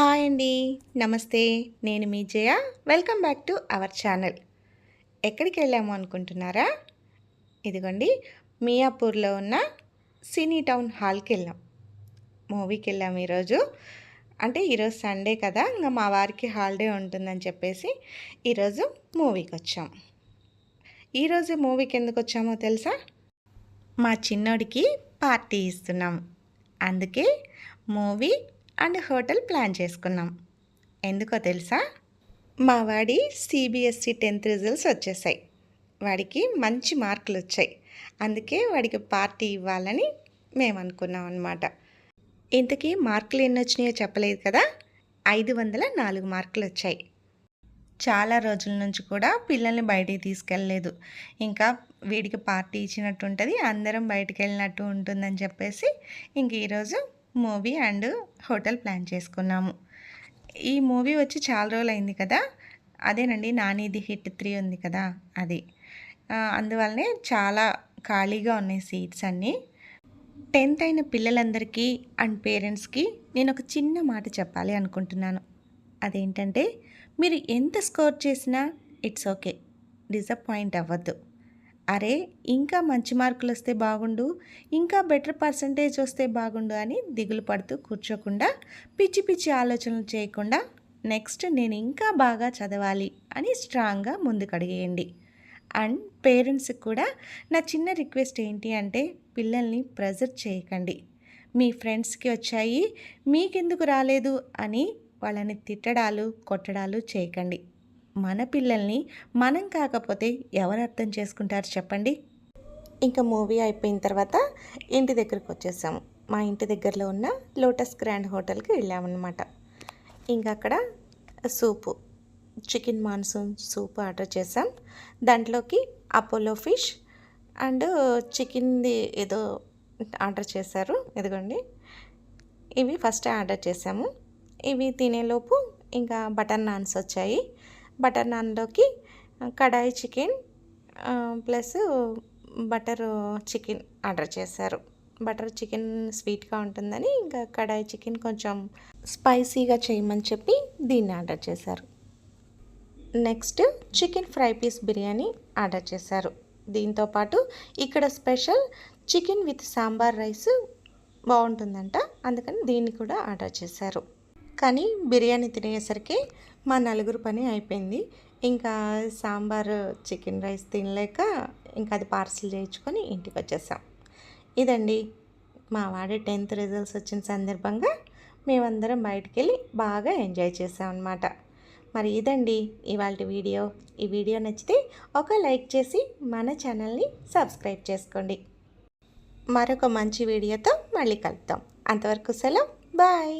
Hi అండి. నమస్తే. నేను మీ Jaya. Welcome back to our channel. ఎక్కడికి వెళ్ళాము అనుకుంటున్నారా? ఇదిగోండి మియాపూర్లో ఉన్న సినీ టౌన్ హాల్కి వెళ్ళాం. మూవీకి వెళ్ళాము ఈరోజు. అంటే ఈరోజు సండే కదా ఇంకా మా వారికి హాలిడే ఉంటుందని చెప్పేసి ఈరోజు మూవీకి వచ్చాం. ఈరోజు మూవీకి ఎందుకు వచ్చామో తెలుసా? మా చిన్నోడికి పార్టీ ఇస్తున్నాం. అందుకే మూవీ అండ్ హోటల్ ప్లాన్ చేసుకున్నాం. ఎందుకో తెలుసా? మా వాడి సిబిఎస్సి టెన్త్ రిజల్ట్స్ వచ్చేసాయి. వాడికి మంచి మార్కులు వచ్చాయి. అందుకే వాడికి పార్టీ ఇవ్వాలని మేము అనుకున్నాం అనమాట ఇంతకీ మార్కులు ఎన్ని వచ్చినాయో చెప్పలేదు కదా? ఐదు వందల నాలుగు మార్కులు వచ్చాయి. చాలా రోజుల నుంచి కూడా పిల్లల్ని బయటికి తీసుకెళ్ళలేదు. ఇంకా వీడికి పార్టీ ఇచ్చినట్టు ఉంటుంది అందరం బయటికి వెళ్ళినట్టు ఉంటుందని చెప్పేసి ఇంక ఈరోజు మూవీ అండ్ హోటల్ ప్లాన్ చేసుకున్నాము. ఈ మూవీ వచ్చి చాలా రోజులు అయింది కదా? అదేనండి నానిది హిట్ త్రీ ఉంది కదా అది. అందువల్లనే చాలా ఖాళీగా ఉన్నాయి సీట్స్ అన్నీ. టెన్త్ అయిన పిల్లలందరికీ అండ్ పేరెంట్స్కి నేను ఒక చిన్న మాట చెప్పాలి అనుకుంటున్నాను. అదేంటంటే మీరు ఎంత స్కోర్ చేసినా ఇట్స్ ఓకే డిసప్పాయింట్ అవ్వద్దు. అరే ఇంకా మంచి మార్కులు వస్తే బాగుండు ఇంకా బెటర్ పర్సంటేజ్ వస్తే బాగుండు అని దిగులు పడుతూ కూర్చోకుండా పిచ్చి పిచ్చి ఆలోచనలు చేయకుండా నెక్స్ట్ నేను ఇంకా బాగా చదవాలి అని స్ట్రాంగ్గా ముందుకడిగేయండి. అండ్ పేరెంట్స్కి కూడా నా చిన్న రిక్వెస్ట్ ఏంటి అంటే పిల్లల్ని ప్రెజర్ చేయకండి. మీ ఫ్రెండ్స్కి వచ్చాయి మీకెందుకు రాలేదు అని వాళ్ళని తిట్టడాలు కొట్టడాలు చేయకండి. మన పిల్లల్ని మనం కాకపోతే ఎవరు అర్థం చేసుకుంటారు చెప్పండి? ఇంకా మూవీ అయిపోయిన తర్వాత ఇంటి దగ్గరకు వచ్చేసాము మా ఇంటి దగ్గరలో ఉన్న లోటస్ గ్రాండ్ హోటల్కి వెళ్ళామన్నమాట. ఇంకా అక్కడ soup chicken monsoon soup order చేసాం. దాంట్లోకి అపోలో ఫిష్ అండ్ చికెన్ది ఏదో ఆర్డర్ చేశారు. ఇదిగోండి. ఇవి ఫస్ట్ ఆర్డర్ చేసాము. ఇవి తినేలోపు ఇంకా బటర్ నాన్స్ వచ్చాయి. Butter నాన్లోకి kadai chicken plus butter chicken order చేశారు. బటర్ చికెన్ స్వీట్గా ఉంటుందని ఇంకా కడాయి చికెన్ కొంచెం స్పైసీగా చేయమని చెప్పి దీన్ని ఆర్డర్ చేశారు. Next chicken fry piece biryani order చేశారు. దీంతో పాటు ఇక్కడ special chicken with sambar rice బాగుంటుందంట అందుకని దీన్ని కూడా ఆర్డర్ చేశారు. కానీ బిర్యానీ తినేసరికి మా నలుగురు పని అయిపోయింది. ఇంకా సాంబార్ చికెన్ రైస్ తినలేక ఇంకా అది పార్సిల్ చేయించుకొని ఇంటికి వచ్చేసాం. ఇదండి మా వాడి టెన్త్ రిజల్ట్స్ వచ్చిన సందర్భంగా మేమందరం బయటికి వెళ్ళి బాగా ఎంజాయ్ చేసాం అనమాట మరి ఇదండి ఇవాళ వీడియో. ఈ వీడియో నచ్చితే ఒక లైక్ చేసి మన ఛానల్ని సబ్స్క్రైబ్ చేసుకోండి. మరొక మంచి వీడియోతో మళ్ళీ కలుద్దాం. అంతవరకు సెలవు. బాయ్.